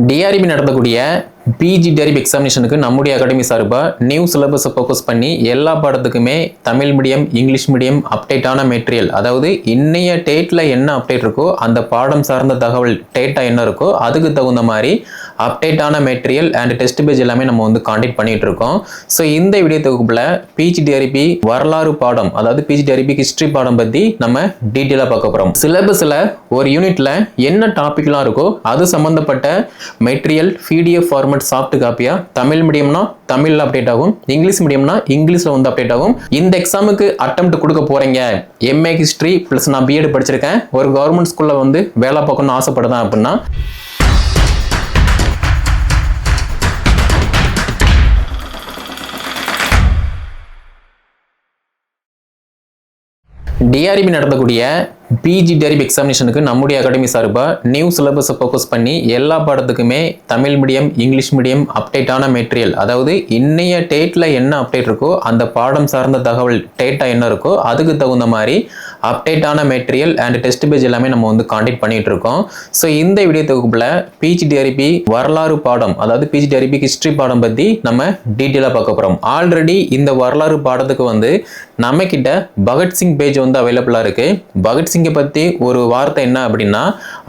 TRP நடத்தக்கூடிய PG TRB எக்ஸாமினேஷனுக்கு நம்முடைய அகாடமி சார்பாக நியூ சிலபஸை ஃபோக்கஸ் பண்ணி எல்லா பாடத்துக்குமே தமிழ் மீடியம் இங்கிலீஷ் மீடியம் அப்டேட்டான மெட்டீரியல் அதாவது இன்னைய டேட்டில் என்ன அப்டேட் இருக்கோ அந்த பாடம் சார்ந்த தகவல் டேட்டா என்ன இருக்கோ அதுக்கு தகுந்த மாதிரி அப்டேட்டான மெட்டீரியல் அண்ட் டெஸ்ட் பேஜ் எல்லாமே நம்ம வந்து காண்டக்ட் பண்ணிட்டு இருக்கோம். ஸோ இந்த வீடியோ தொகுப்பில் பிஜிடிஆர்பி வரலாறு பாடம் அதாவது பிஜிடிஆர்பி ஹிஸ்ட்ரி பாடம் பற்றி நம்ம டீட்டெயிலாக பார்க்க போகிறோம் சிலபஸில் ஒரு யூனிட்ல என்ன டாபிக்லாம் இருக்கோ அது சம்மந்தப்பட்ட மெட்டீரியல் பிடிஎஃப் ஃபார்மெட் சாஃப்ட் காப்பியாக தமிழ் மீடியம்னா தமிழில் அப்டேட் ஆகும் இங்கிலீஷ் மீடியம்னா இங்கிலீஷில் வந்து அப்டேட் ஆகும். இந்த எக்ஸாமுக்கு அட்டெம்ப்ட் கொடுக்க போகிறீங்க எம்ஏ ஹிஸ்ட்ரி ப்ளஸ் நான் பிஎட் படிச்சிருக்கேன். ஒரு கவர்மெண்ட் ஸ்கூலில் வந்து வேலை பார்க்கணும்னு ஆசைப்படுதான் அப்படின்னா டிஆர்பி நடத்தக்கூடிய பிஜி டெரிப் எக்ஸாமினேஷனுக்கு நம்முடைய அகாடமி சார்பாக நியூ சிலபஸை ஃபோக்கஸ் பண்ணி எல்லா பாடத்துக்குமே தமிழ் மீடியம் இங்கிலீஷ் மீடியம் அப்டேட்டான மெட்டீரியல் அதாவது இன்னைய டேட்டில் என்ன அப்டேட் இருக்கோ அந்த பாடம் சார்ந்த தகவல் டேட்டா என்ன இருக்கோ அதுக்கு தகுந்த மாதிரி அப்டேட்டான மெட்டீரியல் அண்ட் டெஸ்ட் பேஜ் எல்லாமே நம்ம வந்து காண்டக்ட் பண்ணிட்டு இருக்கோம். ஸோ இந்த வீடியோ தொகுப்பில் பிஜி டிஆர்பி வரலாறு பாடம் அதாவது பிஜி டிஆர்பி ஹிஸ்ட்ரி பாடம் பற்றி நம்ம டீட்டெயிலாக பார்க்க போகிறோம் ஆல்ரெடி இந்த வரலாறு பாடத்துக்கு வந்து நம்மக்கிட்ட பகத்சிங் பேஜ் வந்து அவைலபிளாக இருக்குது பகத்சிங் பகத்சிங்கை பற்றி ஒரு வார்த்தை என்ன அப்படின்னா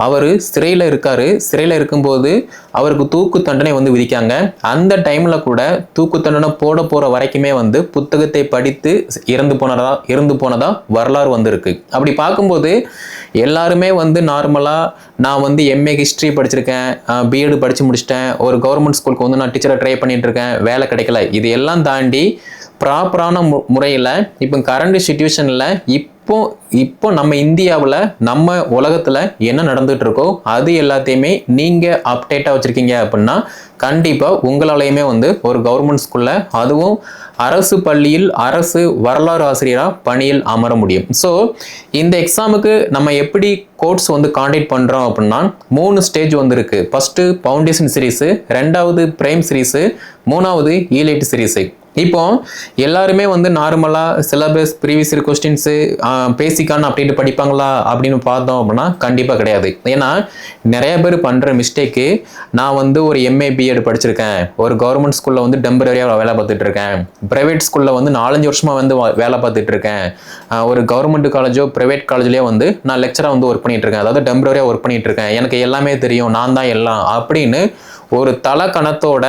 அவர் சிறையில் இருக்கார். சிறையில் இருக்கும்போது அவருக்கு தூக்கு தண்டனை வந்து விதிக்காங்க. அந்த டைமில் கூட தூக்கு தண்டனை போட போகிற வரைக்குமே வந்து புத்தகத்தை படித்து இறந்து போனதா இறந்து போனதா வரலாறு வந்திருக்கு. அப்படி பார்க்கும்போது எல்லாருமே வந்து நார்மலாக நான் வந்து எம்ஏ ஹிஸ்ட்ரி படிச்சிருக்கேன் பிஎட் படித்து முடிச்சிட்டேன். ஒரு கவர்மெண்ட் ஸ்கூலுக்கு வந்து நான் டீச்சராக ட்ரை பண்ணிட்டுருக்கேன் வேலை கிடைக்கல. இது எல்லாம் தாண்டி ப்ராப்பரான மு முறையில் இப்போ கரண்ட் சுச்சுவேஷனில் இப்போ இப்போ நம்ம இந்தியாவில் நம்ம உலகத்தில் என்ன நடந்துகிட்டு இருக்கோ அது எல்லாத்தையுமே நீங்கள் அப்டேட்டாக வச்சுருக்கீங்க அப்படின்னா கண்டிப்பாக உங்களாலையுமே வந்து ஒரு கவர்மெண்ட் ஸ்கூலில் அதுவும் அரசு பள்ளியில் அரசு வரலாறு ஆசிரியராக பணியில் அமர முடியும். ஸோ இந்த எக்ஸாமுக்கு நம்ம எப்படி கோர்ஸ் வந்து காண்டக்ட் பண்ணுறோம் அப்படின்னா மூணு ஸ்டேஜ் வந்து இருக்கு ஃபஸ்ட்டு ஃபவுண்டேஷன் சீரீஸு ரெண்டாவது பிரைம் சீரீஸு மூணாவது ஈலைட் சீரீஸு இப்போ எல்லாருமே வந்து நார்மலாக சிலபஸ் ப்ரீவியஸ் இயர் கொஸ்டின்ஸு பேசிக்கான அப்படின்ட்டு படிப்பாங்களா அப்படின்னு பார்த்தோம் அப்படின்னா கண்டிப்பாக கிடையாது. ஏன்னா நிறைய பேர் பண்ணுற மிஸ்டேக்கு நான் வந்து ஒரு எம்ஏ பிஎட் படிச்சிருக்கேன். ஒரு கவர்மெண்ட் ஸ்கூலில் வந்து டெம்பரரியாக வேலை பார்த்துட்டு இருக்கேன். ப்ரைவேட் ஸ்கூலில் வந்து நாலஞ்சு வருஷமாக வந்து வேலை பார்த்துட்டு இருக்கேன். ஒரு கவர்மெண்ட் காலேஜோ ப்ரைவேட் காலேஜ்லேயோ வந்து நான் லெக்சராக வந்து ஒர்க் பண்ணிட்டு இருக்கேன். அதாவது டெம்பரரியாக ஒர்க் பண்ணிகிட்டு இருக்கேன். எனக்கு எல்லாமே தெரியும். நான் தான் எல்லாம் அப்படின்னு ஒரு தலை கணத்தோட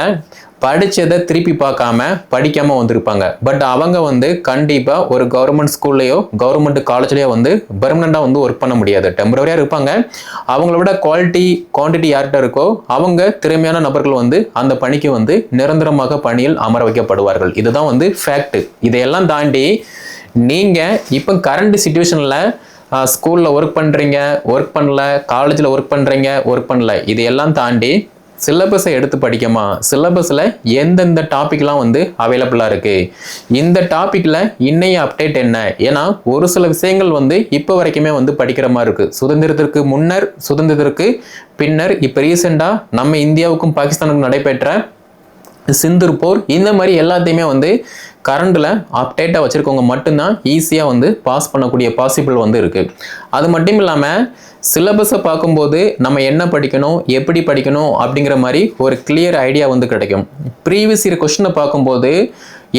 படித்ததை திருப்பி பார்க்காம படிக்காமல் வந்திருப்பாங்க. பட் அவங்க வந்து கண்டிப்பாக ஒரு கவர்மெண்ட் ஸ்கூல்லையோ கவர்மெண்ட் காலேஜ்லேயோ வந்து பெர்மனண்ட்டாக வந்து ஒர்க் பண்ண முடியாது. டெம்பரரியா இருப்பாங்க. அவங்கள விட குவாலிட்டி குவான்டிட்டி யார்கிட்ட இருக்கோ அவங்க திறமையான நபர்கள் வந்து அந்த பணிக்கு வந்து நிரந்தரமாக பணியில் அமர வைக்கப்படுவார்கள். இதுதான் வந்து ஃபேக்ட் இதையெல்லாம் தாண்டி நீங்கள் இப்போ கரண்ட் சுச்சுவேஷனில் ஸ்கூலில் ஒர்க் பண்ணுறீங்க ஒர்க் பண்ணல காலேஜில் ஒர்க் பண்ணுறீங்க ஒர்க் பண்ணல. இதையெல்லாம் தாண்டி சிலபஸை எடுத்து படிக்கமா? சிலபஸில் எந்தெந்த டாபிக்லாம் வந்து அவைலபிளாக இருக்குது இந்த டாப்பிக்கில் இன்னைய அப்டேட் என்ன? ஏன்னா ஒரு சில விஷயங்கள் வந்து இப்போ வரைக்குமே வந்து படிக்கிற மாதிரி இருக்குது சுதந்திரத்திற்கு முன்னர் சுதந்திரத்திற்கு பின்னர் இப்போ ரீசெண்டாக நம்ம இந்தியாவுக்கும் பாகிஸ்தானுக்கும் நடைபெற்ற சிந்தூர் போர் இந்த மாதிரி எல்லாத்தையுமே வந்து கரண்டில் அப்டேட்டாக வச்சுருக்கவங்க மட்டும்தான் ஈஸியாக வந்து பாஸ் பண்ணக்கூடிய பாசிபிள் வந்து இருக்குது அது மட்டும் இல்லாமல் சிலபஸை பார்க்கும்போது நம்ம என்ன படிக்கணும் எப்படி படிக்கணும் அப்படிங்கிற மாதிரி ஒரு கிளியர் ஐடியா வந்து கிடைக்கும். ப்ரீவியஸ் இயர் கொஷினை பார்க்கும்போது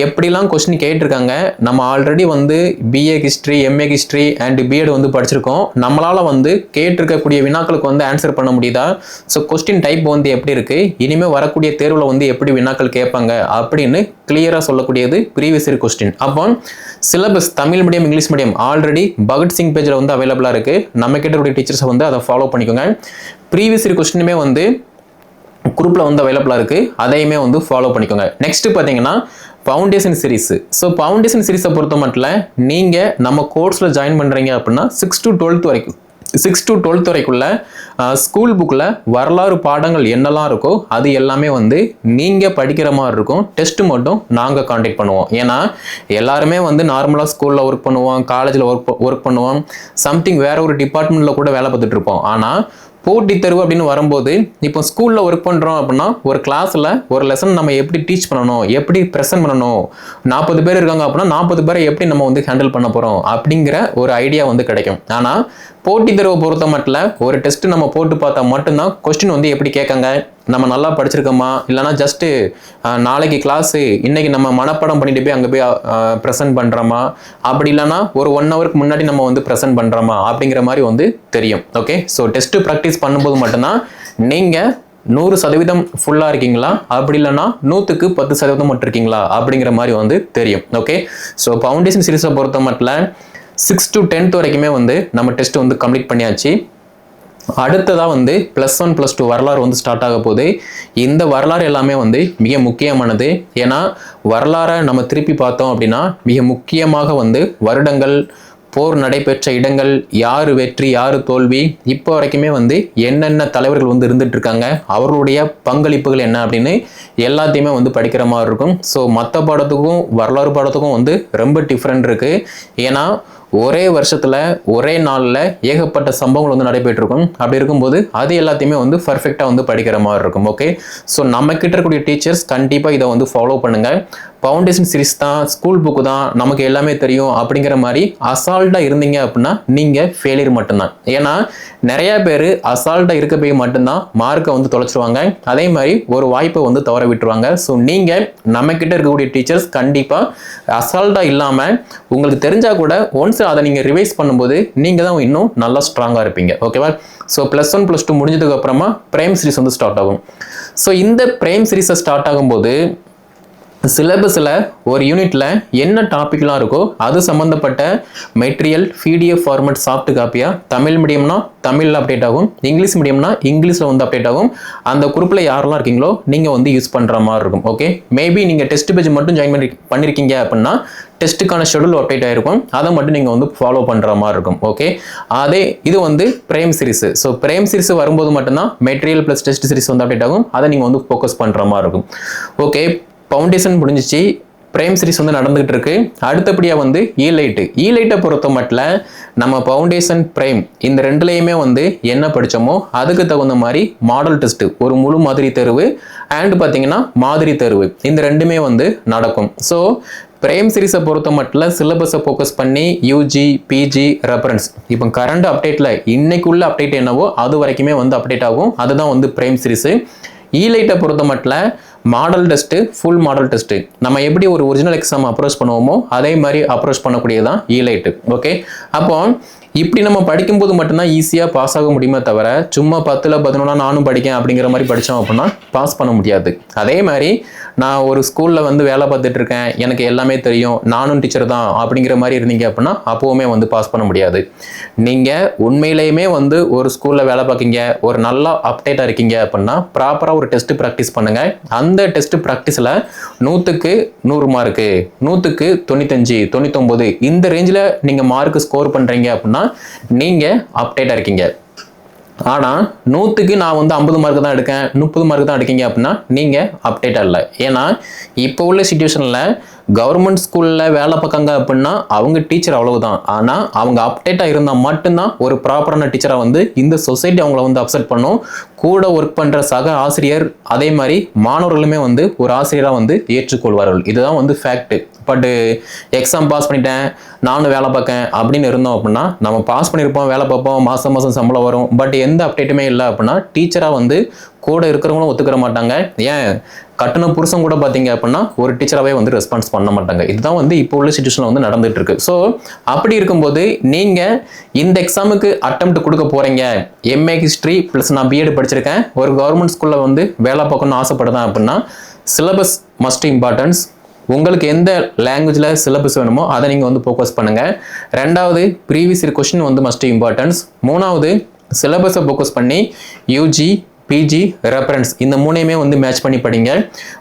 எப்படிலாம் கொஸ்டின் கேட்டிருக்காங்க நம்ம ஆல்ரெடி வந்து BA history MA history and BEd வந்து படிச்சிருக்கோம். நம்மளால் வந்து கேட்டிருக்கக்கூடிய வினாக்களுக்கு வந்து ஆன்சர் பண்ண முடியுதா? ஸோ கொஸ்டின் டைப் வந்து எப்படி இருக்குது இனிமேல் வரக்கூடிய தேர்வில் வந்து எப்படி வினாக்கள் கேட்பாங்க? அப்படின்னு கிளியராக சொல்லக்கூடியது ப்ரீவியஸ் இயர் கொஸ்டின் அப்போ syllabus Tamil medium English medium already Bhagat Singh பேஜில் வந்து அவைலபிளாக இருக்குது நம்ம கேட்டக்கூடிய டீச்சர்ஸை வந்து அதை ஃபாலோ பண்ணிக்கோங்க. ப்ரீவியஸ் இயர் கொஸ்டினுமே வந்து குரூப்பில் வந்து அவைலபிளாக இருக்குது அதையுமே வந்து ஃபாலோ பண்ணிக்கோங்க. நெக்ஸ்ட்டு பார்த்தீங்கன்னா ஃபவுண்டேஷன் சீரிஸ் ஸோ ஃபவுண்டேஷன் சீரிஸை பொறுத்த மட்டும் நீங்கள் நம்ம கோர்ஸில் ஜாயின் பண்ணுறீங்க அப்படின்னா சிக்ஸ் டு டுவெல்த் வரைக்கும் சிக்ஸ் டு டுவெல்த் வரைக்குள்ள ஸ்கூல் புக்கில் வரலாறு பாடங்கள் என்னெல்லாம் இருக்கோ அது எல்லாமே வந்து நீங்கள் படிக்கிற மாதிரி இருக்கும். டெஸ்ட் மட்டும் நாங்கள் காண்டாக்ட் பண்ணுவோம். ஏன்னா எல்லாருமே வந்து நார்மலாக ஸ்கூலில் ஒர்க் பண்ணுவோம் காலேஜில் ஒர்க் ஒர்க் பண்ணுவோம் சம்திங் வேற ஒரு டிபார்ட்மெண்ட்டில் கூட வேலை பார்த்துட்டு இருப்போம். ஆனால் போட்டி தேர்வு அப்படின்னு வரும்போது இப்போ ஸ்கூலில் ஒர்க் பண்ணுறோம் அப்படின்னா ஒரு கிளாஸில் ஒரு லெசன் நம்ம எப்படி டீச் பண்ணணும் எப்படி ப்ரெசென்ட் பண்ணணும் நாற்பது பேர் இருக்காங்க அப்படின்னா நாற்பது பேரை எப்படி நம்ம வந்து ஹேண்டில் பண்ண போகிறோம் அப்படிங்கிற ஒரு ஐடியா வந்து கிடைக்கும். ஆனால் போட்டி தேர்வை பொறுத்த மட்டும் ஒரு டெஸ்ட் நம்ம போட்டு பார்த்தா மட்டும்தான் கொஸ்டின் வந்து எப்படி கேட்காங்க? நம்ம நல்லா படிச்சிருக்கோமா? இல்லைனா ஜஸ்ட்டு நாளைக்கு கிளாஸு இன்னைக்கு நம்ம மனப்பாடம் பண்ணிட்டு போய் அங்கே போய் ப்ரெசென்ட் பண்ணுறோமா அப்படி இல்லைனா ஒரு ஒன் ஹவருக்கு முன்னாடி நம்ம வந்து ப்ரெசென்ட் பண்ணுறோமா அப்படிங்கிற மாதிரி வந்து தெரியும். ஓகே ஸோ டெஸ்ட்டு ப்ராக்டிஸ் பண்ணும்போது மட்டும்தான் நீங்கள் நூறு சதவீதம் ஃபுல்லாக இருக்கீங்களா? அப்படி இல்லைன்னா நூற்றுக்கு பத்து சதவீதம் மட்டும் இருக்கீங்களா? அப்படிங்கிற மாதிரி வந்து தெரியும். ஓகே ஸோ ஃபவுண்டேஷன் சீரிஸை பொறுத்த மட்டும் சிக்ஸ் டு டென்த் வரைக்குமே வந்து நம்ம டெஸ்ட் வந்து கம்ப்ளீட் பண்ணியாச்சு. அடுத்ததாக வந்து ப்ளஸ் ஒன் ப்ளஸ் டூ வரலாறு வந்து ஸ்டார்ட் ஆக போகுது. இந்த வரலாறு எல்லாமே வந்து மிக முக்கியமானது. ஏன்னா வரலாறை நம்ம திருப்பி பார்த்தோம் அப்படின்னா மிக முக்கியமாக வந்து வருடங்கள் போர் நடைபெற்ற இடங்கள் யார் வெற்றி யார் தோல்வி இப்போ வரைக்குமே வந்து என்னென்ன தலைவர்கள் வந்து இருந்துட்டு இருக்காங்க அவர்களுடைய பங்களிப்புகள் என்ன அப்படின்னு எல்லாத்தையுமே வந்து படிக்கிற மாதிரி இருக்கும். ஸோ மற்ற பாடத்துக்கும் வரலாறு பாடத்துக்கும் வந்து ரொம்ப டிஃப்ரெண்ட் இருக்குது ஏன்னா ஒரே வருஷத்தில் ஒரே நாளில் ஏகப்பட்ட சம்பவங்கள் வந்து நடைபெற்றிருக்கும். அப்படி இருக்கும்போது அது எல்லாத்தையுமே வந்து பர்ஃபெக்டாக வந்து படிக்கிற மாதிரி இருக்கும் ஓகே ஸோ நம்ம கிட்ட இருக்கக்கூடிய டீச்சர்ஸ் கண்டிப்பாக இதை வந்து ஃபாலோ பண்ணுங்கள் ஃபவுண்டேஷன் சீரிஸ் தான் ஸ்கூல் புக்கு தான் நமக்கு எல்லாமே தெரியும் அப்படிங்கிற மாதிரி அசால்ட்டாக இருந்தீங்க அப்படின்னா நீங்கள் ஃபெயிலியர் மட்டும்தான். ஏன்னா நிறைய பேர் அசால்ட்டாக இருக்க போய் மட்டும்தான் மார்க்கை வந்து தொலைச்சிருவாங்க. அதே மாதிரி ஒரு வாய்ப்பை வந்து தவற விட்டுருவாங்க. ஸோ நீங்கள் நம்மக்கிட்ட இருக்கக்கூடிய டீச்சர்ஸ் கண்டிப்பாக அசால்ட்டாக இல்லாமல் உங்களுக்கு தெரிஞ்சால் கூட ஒன்ஸ் அதை நீங்கள் ரிவைஸ் பண்ணும்போது நீங்கள் தான் இன்னும் நல்லா ஸ்ட்ராங்காக இருப்பீங்க. ஓகேவா so plus one plus two முடிஞ்சதுக்கு அப்புறமா பிரைம் சீரிஸ் வந்து ஸ்டார்ட் ஆகும். ஸோ இந்த பிரைம் சீரிஸை ஸ்டார்ட் ஆகும்போது சிலபஸில் ஒரு யூனிட்டில் என்ன டாபிக்லாம் இருக்கோ அது சம்மந்தப்பட்ட மெட்டீரியல் பிடிஎஃப் ஃபார்மேட் சாஃப்ட் காப்பியாக தமிழ் மீடியம்னா தமிழில் அப்டேட் ஆகும். இங்கிலீஷ் மீடியம்னா இங்கிலீஷில் வந்து அப்டேட் ஆகும். அந்த குரூப்பில் யாரெல்லாம் இருக்கீங்களோ நீங்கள் வந்து யூஸ் பண்ணுற மாதிரி இருக்கும். ஓகே மேபி நீங்கள் டெஸ்ட் பேஜ் மட்டும் ஜாயின் பண்ணி பண்ணியிருக்கீங்க அப்படின்னா டெஸ்ட்டுக்கான ஷெடியூல் அப்டேட் ஆகிருக்கும் அதை மட்டும் நீங்கள் வந்து ஃபாலோ பண்ணுற மாதிரி இருக்கும். ஓகே அதே இது வந்து prime series so prime series வரும்போது மட்டும்தான் மெட்டீரியல் ப்ளஸ் டெஸ்ட் சீரிஸ் வந்து அப்டேட் ஆகும். அதை நீங்கள் வந்து ஃபோக்கஸ் பண்ணுற மாதிரி இருக்கும். ஓகே ஃபவுண்டேஷன் முடிஞ்சிச்சு. பிரேம் சீரிஸ் வந்து நடந்துகிட்டு இருக்கு. அடுத்தபடியாக வந்து ஈலைட்டு ஈலைட்டை பொறுத்த மட்டும் நம்ம ஃபவுண்டேஷன் பிரேம் இந்த ரெண்டுலேயுமே வந்து என்ன படித்தோமோ அதுக்கு தகுந்த மாதிரி மாடல் டெஸ்ட்டு ஒரு முழு மாதிரி தேர்வு அண்ட் பார்த்தீங்கன்னா மாதிரி தேர்வு. இந்த ரெண்டுமே வந்து நடக்கும். ஸோ பிரேம் சீரிஸை பொறுத்த மட்டும் சிலபஸை ஃபோக்கஸ் பண்ணி யூஜி பிஜி ரெஃபரன்ஸ் இப்போ கரண்ட் அப்டேட்டில் இன்னைக்குள்ள அப்டேட் என்னவோ அது வரைக்குமே வந்து அப்டேட் ஆகும். அதுதான் வந்து பிரேம் சீரிஸு ஈலைட்டை பொறுத்த மட்டும் model test full model test நம்ம எப்படி ஒரு ஒரிஜினல் எக்ஸாம் அப்ரோச் பண்ணுவோமோ அதே மாதிரி அப்ரோச் பண்ணக்கூடியதான் ஈலைட்டு ஓகே அப்போ இப்படி நம்ம படிக்கும்போது மட்டும்தான் ஈஸியாக பாஸ் ஆக முடியுமே தவிர சும்மா பத்தில் பதினொன்னா நானும் படிக்கேன் அப்படிங்கிற மாதிரி படித்தோம் அப்படின்னா பாஸ் பண்ண முடியாது. அதே மாதிரி நான் ஒரு ஸ்கூலில் வந்து வேலை பார்த்துட்டு இருக்கேன் எனக்கு எல்லாமே தெரியும் நானும் டீச்சர் தான் அப்படிங்கிற மாதிரி இருந்தீங்க அப்படின்னா அப்போவுமே வந்து பாஸ் பண்ண முடியாது. நீங்கள் உண்மையிலேயுமே வந்து ஒரு ஸ்கூலில் வேலை பார்க்கீங்க ஒரு நல்லா அப்டேட்டாக இருக்கீங்க அப்படின்னா ப்ராப்பராக ஒரு டெஸ்ட்டு ப்ராக்டிஸ் பண்ணுங்கள் அந்த டெஸ்ட்டு ப்ராக்டிஸில் நூற்றுக்கு நூறு மார்க்கு நூற்றுக்கு தொண்ணூத்தஞ்சு தொண்ணூத்தொம்பது இந்த ரேஞ்சில் நீங்கள் மார்க் ஸ்கோர் பண்ணுறீங்க அப்படின்னா நீங்கள் அப்டேட்டாக இருக்கீங்க. ஆனால் நூற்றுக்கு நான் வந்து ஐம்பது மார்க் தான் எடுக்கேன் முப்பது மார்க் தான் எடுக்கீங்க அப்படின்னா நீங்கள் அப்டேட்டாக இல்லை. ஏன்னா இப்போ உள்ள சுச்சுவேஷனில் கவர்மெண்ட் ஸ்கூலில் வேலை பார்க்காங்க அப்படின்னா அவங்க டீச்சர் அவ்வளவுதான். ஆனால் அவங்க அப்டேட்டாக இருந்தால் மட்டும்தான் ஒரு ப்ராப்பரான டீச்சராக வந்து இந்த சொசைட்டி அவங்கள வந்து அப்செட் பண்ணும். கூட ஒர்க் பண்ணுற சக ஆசிரியர் அதே மாதிரி மாணவர்களுமே வந்து ஒரு ஆசிரியராக வந்து ஏற்றுக்கொள்வார்கள். இதுதான் வந்து ஃபேக்ட்டு பட்டு எக்ஸாம் பாஸ் பண்ணிட்டேன் நானும் வேலை பார்க்கேன் அப்படின்னு இருந்தோம் அப்படின்னா நம்ம பாஸ் பண்ணியிருப்போம் வேலை பார்ப்போம் மாதம் மாதம் சம்பளம் வரும். பட் எந்த அப்டேட்டுமே இல்லை அப்படின்னா டீச்சராக வந்து கூட இருக்கிறவங்களும் ஒத்துக்கிற மாட்டாங்க. ஏன்? கட்டண புருஷன் கூட பார்த்தீங்க அப்படின்னா ஒரு டீச்சராகவே வந்து ரெஸ்பான்ஸ் பண்ண மாட்டாங்க. இதுதான் வந்து இப்போ உள்ள சுச்சுவேஷனில் வந்து நடந்துட்டு இருக்கு. ஸோ அப்படி இருக்கும்போது நீங்கள் இந்த எக்ஸாமுக்கு அட்டம் கொடுக்க போகிறீங்க எம்ஏ ஹிஸ்ட்ரி ப்ளஸ் நான் பிஎட் படிச்சிருக்கேன். ஒரு கவர்மெண்ட் ஸ்கூலில் வந்து வேலை பார்க்கணும்னு ஆசைப்படுதான் அப்படின்னா சிலபஸ் மஸ்ட் இம்பார்ட்டன்ஸ் உங்களுக்கு எந்த லாங்குவேஜில் சிலபஸ் வேணுமோ அதை நீங்கள் வந்து ஃபோக்கஸ் பண்ணுங்கள் ரெண்டாவது ப்ரீவியஸ் இயர் கொஷின் வந்து மஸ்ட் இம்பார்ட்டன்ஸ் மூணாவது சிலபஸை ஃபோக்கஸ் பண்ணி யூஜி பிஜி ரெஃபரன்ஸ் இந்த மூணையுமே வந்து மேட்ச் பண்ணி படிங்க.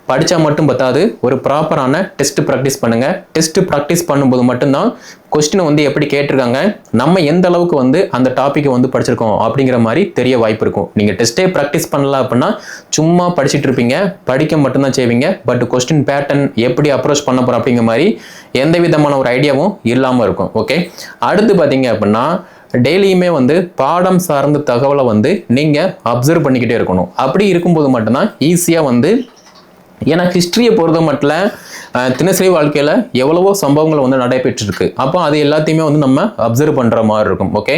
படித்தா மட்டும் பத்தாது. ஒரு ப்ராப்பரான டெஸ்ட் ப்ராக்டிஸ் பண்ணுங்கள் டெஸ்ட் ப்ராக்டிஸ் பண்ணும்போது மட்டும்தான் கொஸ்டினை வந்து எப்படி கேட்டிருக்காங்க நம்ம எந்த அளவுக்கு வந்து அந்த டாப்பிக்கை வந்து படிச்சிருக்கோம் அப்படிங்கிற மாதிரி தெரிய வாய்ப்பு இருக்கும். நீங்கள் டெஸ்ட்டே ப்ராக்டிஸ் பண்ணல அப்படின்னா சும்மா படிச்சுட்டு இருப்பீங்க. படிக்க மட்டும்தான் செய்வீங்க. பட் கொஸ்டின் பேட்டர்ன் எப்படி அப்ரோச் பண்ண போகிறோம் அப்படிங்கிற மாதிரி எந்த விதமான ஒரு ஐடியாவும் இல்லாமல் இருக்கும். ஓகே அடுத்து பார்த்தீங்க அப்படின்னா டெய்லியுமே வந்து பாடம் சார்ந்த தகவலை வந்து நீங்கள் அப்சர்வ் பண்ணிக்கிட்டே இருக்கணும். அப்படி இருக்கும்போது மட்டும்தான் ஈஸியாக வந்து ஏன்னா ஹிஸ்ட்ரியை பொறுத்த மட்டும் தினசரி வாழ்க்கையில் எவ்வளவோ சம்பவங்கள் வந்து நடைபெற்றிருக்கு. அப்போ அது எல்லாத்தையுமே வந்து நம்ம அப்சர்வ் பண்ணுற மாதிரி இருக்கும் ஓகே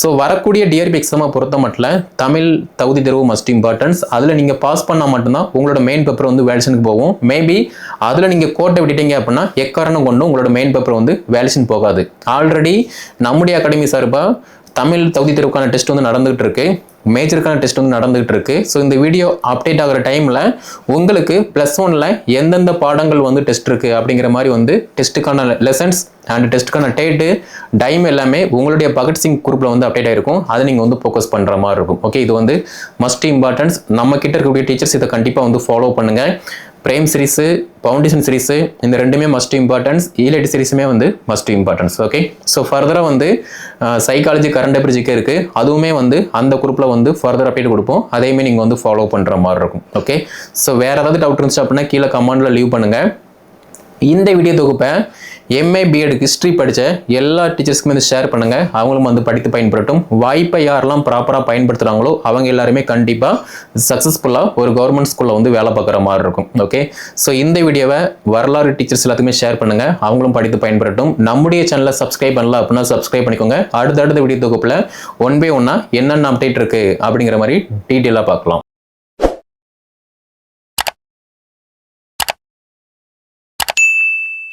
ஸோ வரக்கூடிய டிஆர்பி எக்ஸாமை பொறுத்த மட்டும் தமிழ் தகுதி தேர்வு மஸ்ட் இம்பார்ட்டன்ஸ் அதில் நீங்கள் பாஸ் பண்ணால் மட்டும்தான் உங்களோட மெயின் பேப்பர் வந்து வேல்யூஷனுக்கு போகும். மேபி அதில் நீங்கள் கோட்டை விட்டுட்டீங்க அப்படின்னா எக்காரணம் கொண்டு உங்களோட மெயின் பேப்பர் வந்து வேல்யூஷன் போகாது. ஆல்ரெடி நம்முடைய அகாடமி சார்பாக தமிழ் தகுதி தேர்வுக்கான டெஸ்ட் வந்து நடந்துகிட்டு இருக்கு மேஜருக்கான டெஸ்ட் வந்து நடந்துகிட்டு இருக்கு ஸோ இந்த வீடியோ அப்டேட் ஆகிற டைமில் உங்களுக்கு ப்ளஸ் ஒனில் எந்தெந்த பாடங்கள் வந்து டெஸ்ட் இருக்கு அப்படிங்கிற மாதிரி வந்து டெஸ்ட்டுக்கான லெசன்ஸ் அண்ட் டெஸ்ட்டுக்கான டேட்டு டைம் எல்லாமே உங்களுடைய பகட் சிங் குரூப்பில் வந்து அப்டேட் ஆகிருக்கும் அதை நீங்கள் வந்து ஃபோக்கஸ் பண்ணுற மாதிரி இருக்கும். ஓகே இது வந்து மஸ்ட் இம்பார்ட்டன்ஸ் நம்ம கிட்ட இருக்கக்கூடிய டீச்சர்ஸ் இதை கண்டிப்பாக வந்து ஃபாலோ பண்ணுங்கள் பிரேம் சீரிஸு ஃபவுண்டேஷன் சீரிஸு இந்த ரெண்டுமே மஸ்ட் இம்பார்ட்டன்ஸ் ஈலைட் சீரிஸுமே வந்து மஸ்ட் இம்பார்ட்டன்ஸ் ஓகே ஸோ ஃபர்தராக வந்து சைக்காலஜி கரண்ட் அபிரிஜிக்கே இருக்குது அதுவுமே வந்து அந்த குரூப்பில் வந்து ஃபர்தர் அப்டேட் கொடுப்போம். அதையுமே நீங்கள் வந்து ஃபாலோ பண்ணுற மாதிரி இருக்கும் ஓகே ஸோ வேறு ஏதாவது டவுட் இருந்துச்சு அப்படின்னா கீழே கமெண்டில் லீவ் பண்ணுங்கள் இந்த வீடியோ தொகுப்பை எம்ஏ பிஎட் ஹிஸ்ட்ரி படித்த எல்லா டீச்சர்ஸ்க்குமே வந்து ஷேர் பண்ணுங்கள் அவங்களும் வந்து படித்து பயன்படுத்தும். வாய்ப்பை யாரெல்லாம் ப்ராப்பராக பயன்படுத்துகிறாங்களோ அவங்க எல்லாருமே கண்டிப்பாக சக்ஸஸ்ஃபுல்லாக ஒரு கவர்மெண்ட் ஸ்கூலில் வந்து வேலை பார்க்குற மாதிரி இருக்கும். ஓகே ஸோ இந்த வீடியோவை வரலாறு டீச்சர்ஸ் எல்லாத்துக்குமே ஷேர் பண்ணுங்கள் அவங்களும் படித்து பயன்படுத்தும். நம்முடைய சேனலை சப்ஸ்கிரைப் பண்ணல அப்படின்னா சப்ஸ்கிரைப் பண்ணிக்கோங்க. அடுத்தடுத்த வீடியோ தொகுப்பில் ஒன் பை ஒன்னாக என்னென்ன அப்டேட் இருக்குது அப்படிங்கிற மாதிரி டீட்டெயிலாக பார்க்கலாம்.